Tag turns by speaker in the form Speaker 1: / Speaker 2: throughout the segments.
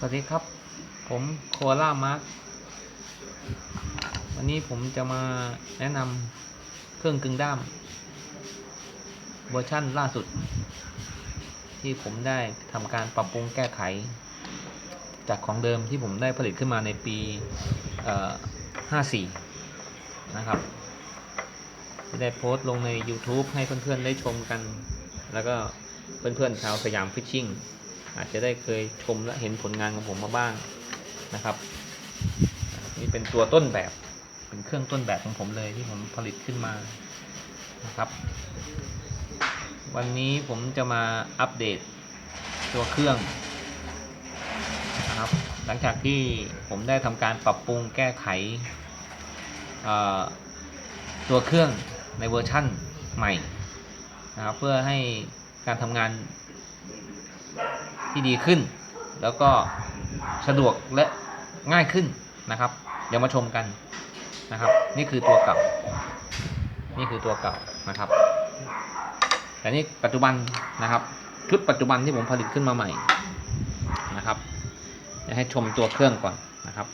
Speaker 1: สวัสดีครับ ผมโคล่ามาร์ควันนี้ผมจะมาแนะนำเครื่องกึ่งด้าม เวอร์ชั่นล่าสุด ที่ผมได้ทำการปรับปรุงแก้ไข จากของเดิมที่ผมได้ผลิตขึ้นมาในปี54 นะครับได้โพสต์ลงใน YouTube ให้เพื่อนๆได้ชมกัน แล้วก็เพื่อนๆชาวสยามฟิชชิ่ง อาจจะได้เคยชมและเห็นผลงานของผมมาบ้างนะครับ นี่เป็นตัวต้นแบบเป็นเครื่องต้นแบบของผมเลยที่ผมผลิตขึ้นมานะครับ วันนี้ผมจะมาอัปเดตตัวเครื่องนะครับหลังจากที่ผมได้ทำการปรับปรุงแก้ไขตัวเครื่องในเวอร์ชั่นใหม่นะครับเพื่อให้การทำงาน ที่ดีขึ้น แล้วก็สะดวกและง่ายขึ้นนะครับ เดี๋ยวมาชมกันนะครับ นี่คือตัวเก่า นี่คือตัวเก่านะครับ แต่นี่ปัจจุบันนะครับ ชุดปัจจุบันที่ผมผลิตขึ้นมาใหม่นะครับจะให้ชมตัวเครื่องก่อนนะครับ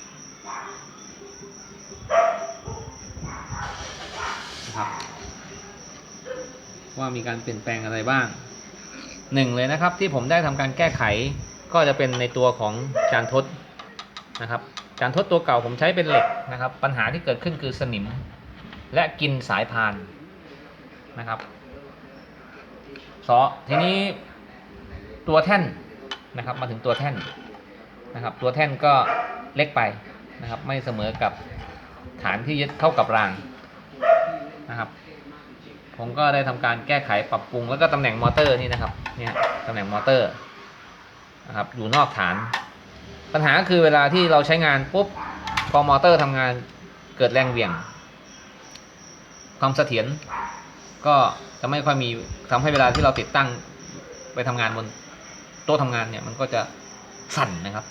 Speaker 1: นะครับ ว่ามีการเปลี่ยนแปลงอะไรบ้าง หนึ่งเลยนะครับ ที่ผมได้ทำการแก้ไขก็จะเป็นในตัวของจานทดนะครับ จานทดตัวเก่าผมใช้เป็นเหล็กนะครับ ปัญหาที่เกิดขึ้นคือสนิม และกินสายพานนะครับซอทีนี้ตัวแท่นนะครับมาถึงตัวแท่นนะครับ ตัวแท่นก็เล็กไปนะครับ ไม่เสมอกับฐานที่ยึดเข้ากับรางนะครับ ผมก็ได้ทำการแก้ไขปรับปรุงแล้วก็ตำแหน่งมอเตอร์นี่นะครับ เนี่ยตำแหน่งมอเตอร์นะครับอยู่นอกฐาน ปัญหาคือเวลาที่เราใช้งานปุ๊บพอมอเตอร์ทำงานเกิดแรงเหวี่ยง ความเสถียรก็จะไม่ค่อยมีทำให้เวลาที่เราติดตั้งไปทำงานบนโต๊ะทำงานเนี่ยมันก็จะสั่นนะครับ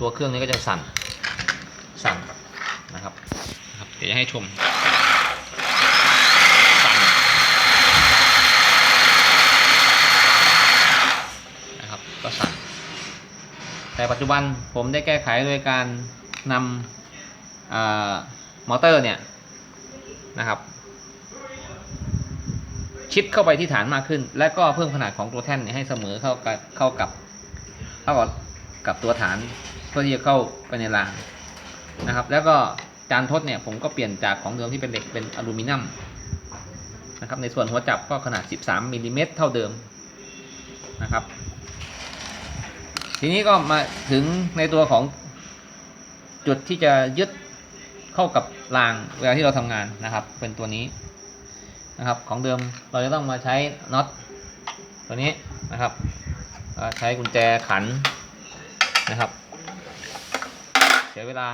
Speaker 1: ตัวเครื่องนี้ก็จะสั่นสั่นนะครับนะครับเดี๋ยวจะให้ชม สั่นนะครับก็สั่นแต่ ปัจจุบันผมได้แก้ไขโดยการนำอมอเตอร์เนี่ยนะครับ ชิดเข้าไปที่ฐานมากขึ้น และก็เพิ่มขนาดของตัวแท่นให้เสมอเข้ากับเข้ากับเข้ากับกับตัวฐานเพื่อที่จะเข้าไปในรางนะครับ แล้วก็จานทดเนี่ยผมก็เปลี่ยนจากของเดิมที่เป็นเหล็กเป็นอลูมิเนียมนะครับในส่วนหัวจับก็ขนาด 13มิลลิเมตรเท่าเดิมนะครับ ทีนี้ก็มาถึงในตัวของจุดที่จะยึดเข้ากับรางเวลาที่เราทำงานนะครับ เป็นตัวนี้นะครับ ของเดิมเราจะต้องมาใช้น็อตตัวนี้นะครับใช้กุญแจขันนะครับ เสียเวลา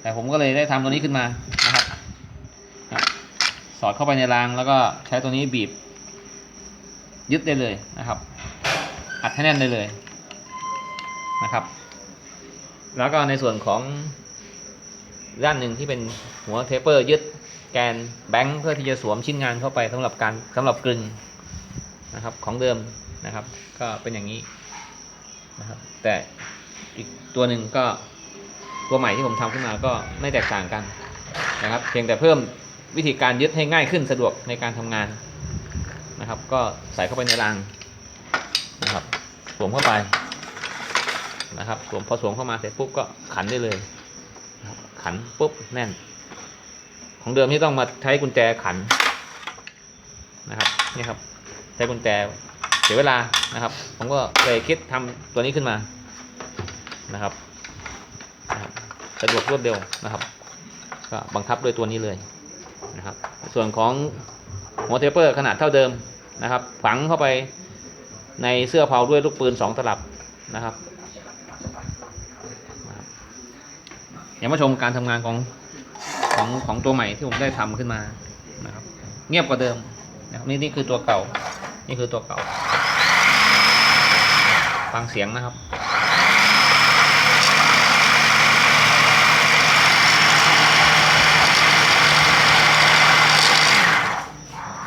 Speaker 1: แต่ผมก็เลยได้ทำตัวนี้ขึ้นมานะครับ สอดเข้าไปในรางแล้วก็ใช้ตัวนี้บีบ ยึดได้เลยนะครับ อัดให้แน่นได้เลย นะครับ แล้วก็ในส่วนของด้านหนึ่งที่เป็นหัวเทปเปอร์ยึดแกนแบงค์เพื่อที่จะสวมชิ้นงานเข้าไปสำหรับการสำหรับกลึงนะครับของเดิมนะครับ ก็เป็นอย่างนี้นะครับ แต่อีกตัวหนึ่งก็ตัวใหม่ที่ผมทำขึ้นมาก็ไม่แตกต่างกันนะครับ เพียงแต่เพิ่มวิธีการยึดให้ง่ายขึ้นสะดวกในการทำงานนะครับ ก็ใส่เข้าไปในรางนะครับสวมเข้าไป นะครับสวมพอสวมเข้ามาเสร็จปุ๊บก็ขันได้เลย ขันปุ๊บแน่น ของเดิมที่ต้องมาใช้กุญแจขันนะครับนี่ครับ ใช้กุญแจเสียเวลานะครับ ผมก็เลยคิดทำตัวนี้ขึ้นมานะครับสะดวกรวดเร็วนะครับ ก็บังคับด้วยตัวนี้เลยนะครับ ส่วนของหัวเทปเปอร์ขนาดเท่าเดิมนะครับ ฝังเข้าไปในเสื้อเผาด้วยลูกปืนสองตลับนะครับ เดี๋ยวมาชมการทำงานของของของตัวใหม่ที่ผมได้ทำขึ้นมานะครับ เงียบกว่าเดิมนะครับนี่นี่คือตัวเก่า นี่คือตัวเก่า ฟังเสียงนะครับ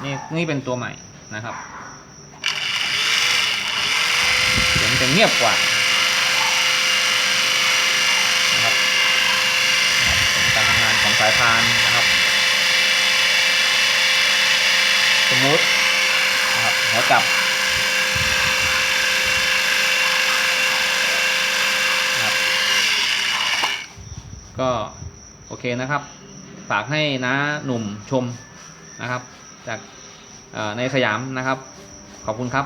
Speaker 1: นี่นี่เป็นตัวใหม่นะครับเสียงจะเงียบกว่า สายพานนะครับ สมูทนะครับหัวจับนะครับ ก็โอเคนะครับ ฝากให้น้าหนุ่มชมนะครับ จากในสยามนะครับ ขอบคุณครับ